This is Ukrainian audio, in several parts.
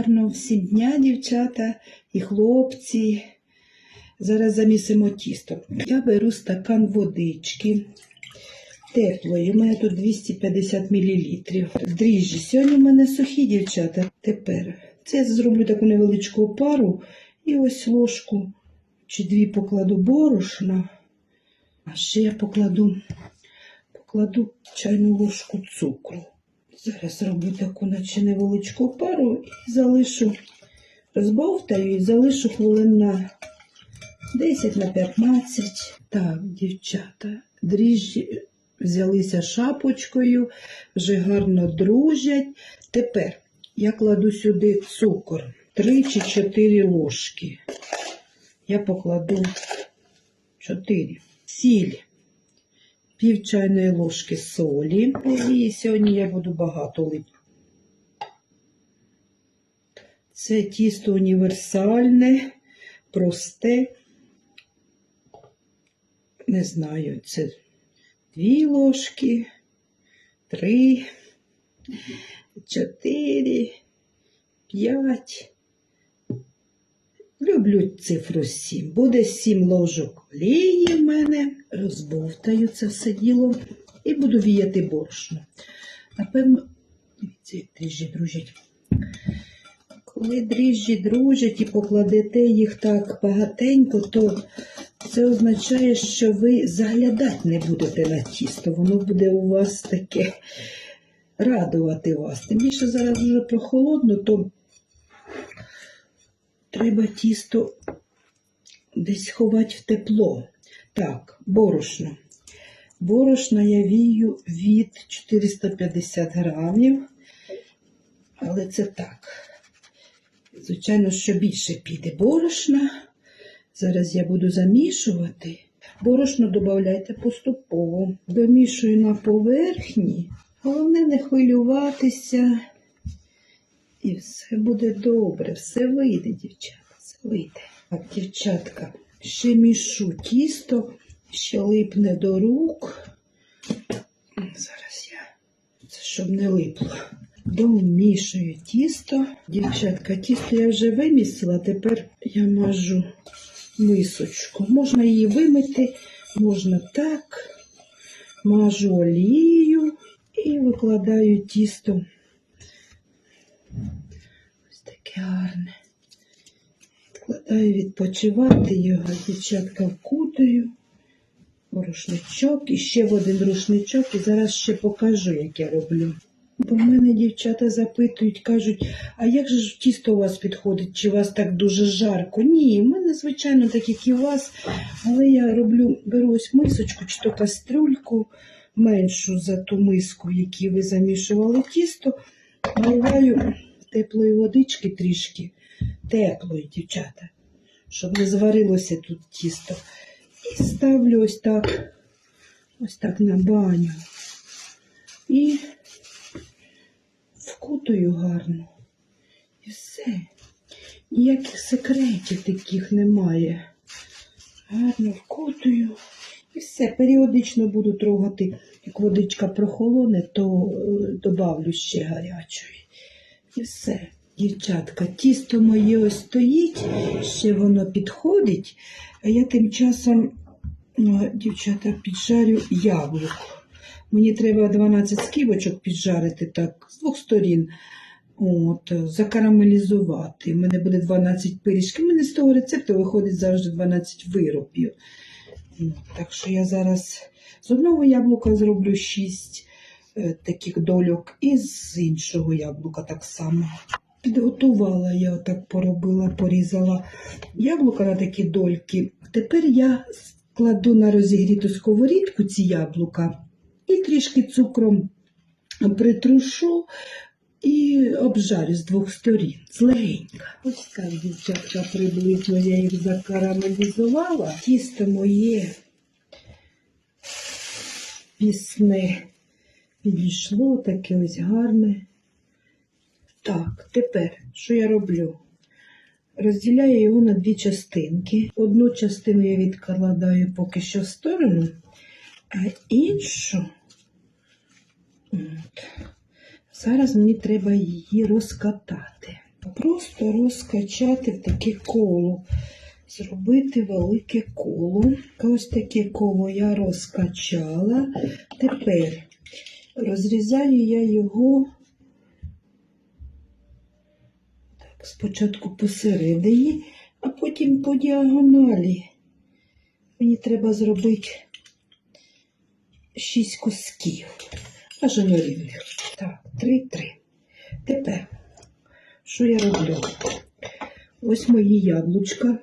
Гарно всім дня, дівчата і хлопці. Зараз замісимо тісто. Я беру стакан водички теплої. У мене тут 250 мл. Дріжджі. Сьогодні в мене сухі дівчата. Тепер це я зроблю таку невеличку опару і ось ложку чи дві покладу борошна. А ще я покладу, покладу чайну ложку цукру. Зараз зроблю таку, наче невеличку пару і залишу, розбовтаю і залишу хвилин на 10 на 15. Так, дівчата, дріжджі взялися шапочкою, вже гарно дружать. Тепер я кладу сюди цукор 3 чи 4 ложки. Я покладу 4. Сіль пів чайної ложки солі. І сьогодні я буду багато лити. Це тісто універсальне, просте. Не знаю, це дві ложки, три, чотири, п'ять. Люблю цифру 7. Буде 7 ложок олії в мене. Розбовтаю це все діло і буду віяти борошно. Напевно, як дріжджі дружать. Коли дріжджі дружать і покладете їх так багатенько, то це означає, що ви заглядати не будете на тісто. Воно буде у вас таке радувати вас. Тим більше зараз вже прохолодно, то треба тісто десь ховати в тепло. Так, борошно. Борошна я вію від 450 грамів, але це так. Звичайно, що більше піде борошна. Зараз я буду замішувати. Борошно додавайте поступово. Домішую на поверхні. Головне не хвилюватися. І все буде добре, все вийде, дівчата, все вийде. Так, дівчатка, ще мішу тісто, ще липне до рук. Зараз я, це щоб не липло. Домішую тісто. Дівчатка, тісто я вже вимісила, тепер я мажу мисочку. Можна її вимити, можна так. Мажу олією і викладаю тісто. Гарне. Відкладаю відпочивати його, дівчатка вкутаю. Рушничок і ще в один рушничок, і зараз ще покажу, як я роблю. Бо в мене дівчата запитують, кажуть, а як же ж тісто у вас підходить? Чи у вас так дуже жарко? Ні, в мене, звичайно, так, як і у вас, але я роблю, беру ось мисочку чи то кастрюльку меншу за ту миску, якій ви замішували тісто, наливаю теплої водички трішки, теплої, дівчата, щоб не зварилося тут тісто. І ставлю ось так, ось так на баню. І вкутую гарно. І все. Ніяких секретів таких немає. Гарно вкутую. І все. Періодично буду трогати. Як водичка прохолоне, то е, добавлю ще гарячої. І все. Дівчатка, тісто моє ось стоїть, ще воно підходить, а я тим часом, дівчата, піджарю яблуко. Мені треба 12 скибочок піджарити так з двох сторін. От, закарамелізувати. У мене буде 12 пиріжків. У мене з того рецепту виходить завжди 12 виробів. Так що я зараз з одного яблука зроблю 6 е, таких дольок, і з іншого яблука так само. Підготувала я так поробила, порізала яблука на такі дольки. Тепер я кладу на розігріту сковорідку ці яблука і трішки цукром притрушу і обжарю з двох сторін, злегенька. Ось так, дівчатка, приблизно я їх закарамелізувала. Тісто моє пісне підійшло, таке ось гарне. Так, тепер що я роблю? Розділяю його на дві частинки. Одну частину я відкладаю поки що в сторону, а іншу. От. Зараз мені треба її розкатати. Просто розкачати в таке коло. Зробити велике коло. Ось таке коло я розкачала. Тепер розрізаю я його так, спочатку посередині, а потім по діагоналі. Мені треба зробити шість кусків. Бажано рівних. Так, три-три. Тепер, що я роблю? Ось мої яблучка.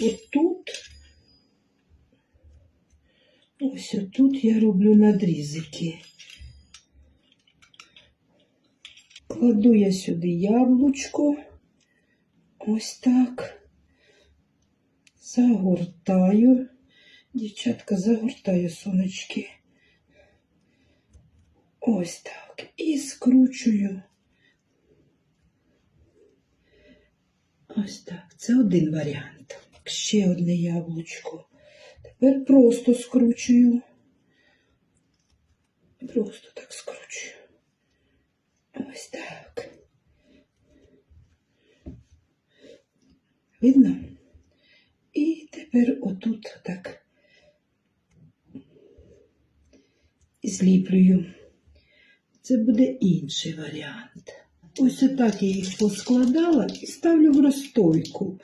От тут, ось тут я роблю надрізики. Кладу я сюди яблучко. Ось так. Загортаю. Дівчатка, загортаю сонечки. Ось так. І скручую. Ось так. Це один варіант. Ще одне яблучко. Тепер просто скручую. Просто так скручую. Ось так. Видно? І тепер отут так зліплюю. Це буде інший варіант. Ось отак я їх поскладала і ставлю в розстойку,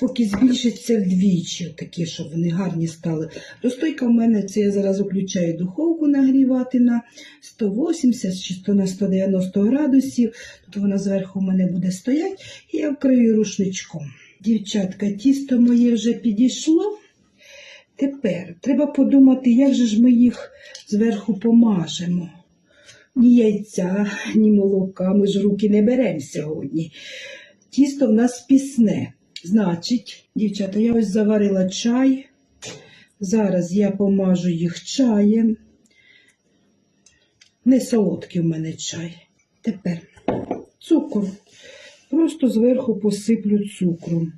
поки збільшиться вдвічі, такі, щоб вони гарні стали. Розстойка в мене це я зараз включаю духовку нагрівати на 180 чи 100 на 190 градусів. Тут вона зверху в мене буде стояти, і я вкрию рушничком. Дівчатка, тісто моє вже підійшло. Тепер треба подумати, як же ж ми їх зверху помажемо. Ні яйця, ні молока, ми ж руки не беремо сьогодні. Тісто в нас пісне. Значить, дівчата, я ось заварила чай. Зараз я помажу їх чаєм. Не солодкий в мене чай. Тепер цукор. Просто зверху посиплю цукром.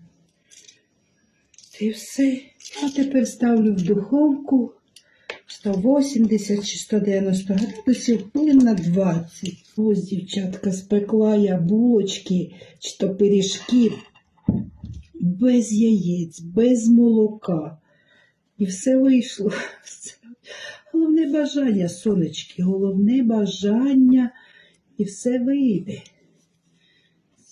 І все. А тепер ставлю в духовку 180 чи 190 градусів хвилин на 20. Ось, дівчатка, спекла я булочки чи то пиріжки без яєць, без молока. І все вийшло. Головне бажання, сонечки, головне бажання, і все вийде